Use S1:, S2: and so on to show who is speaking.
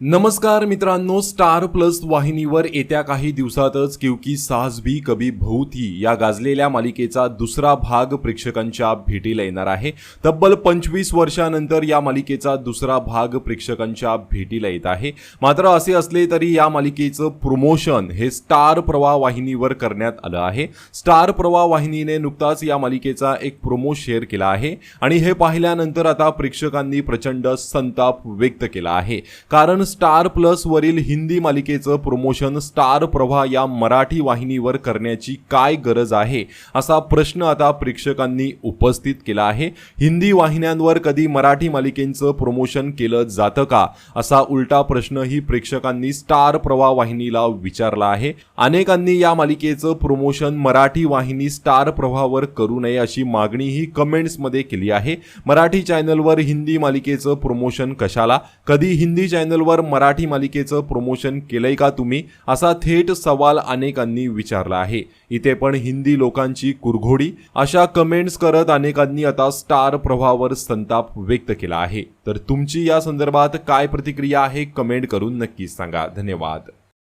S1: नमस्कार मित्रांनो star plus वाहिनीवर येत्या काही दिवसातच क्युकी साहस भी कभी बहू या गाजलेल्या मालिकेचा दुसरा भाग प्रेक्षकांच्या भेटीला येणार आहे. तब्बल पंचवीस वर्षानंतर या मालिकेचा दुसरा भाग प्रेक्षकांच्या भेटीला येत आहे. मात्र असे असले तरी या मालिकेचं प्रमोशन हे स्टार प्रवाह वाहिनीवर करण्यात आलं आहे. स्टार प्रवाह वाहिनीने नुकताच या मालिकेचा एक प्रोमो शेअर केला आहे. आणि हे पाहिल्यानंतर आता प्रेक्षकांनी प्रचंड संताप व्यक्त केला आहे. कारण स्टार प्लस वरील हिंदी मालिकेचं प्रमोशन स्टार प्रभा या मराठी वाहिनीवर करण्याची काय गरज आहे असा प्रश्न आता प्रेक्षकांनी उपस्थित केला आहे. हिंदी वाहिन्यांवर कधी मराठी मालिकेचं प्रमोशन केलं जातं का? असा उलटा प्रश्नही प्रेक्षकांनी स्टार प्रभा वाहिनीला विचारला आहे. अनेकांनी या मालिकेचं प्रमोशन मराठी वाहिनी स्टार प्रवाहावर करू नये अशी मागणीही कमेंट्समध्ये केली आहे. मराठी चॅनलवर हिंदी मालिकेचं प्रमोशन कशाला? कधी हिंदी चॅनलवर मराठी मालिकेचं प्रमोशन केलंय का तुम्ही? असा थेट सवाल अनेकांनी विचारला आहे. इथे पण हिंदी लोकांची कुरघोडी. अशा कमेंट्स करत अनेकांनी आता स्टार प्रभावर संताप व्यक्त केला आहे. तर तुमची या संदर्भात काय प्रतिक्रिया आहे? कमेंट करून नक्कीच सांगा. धन्यवाद.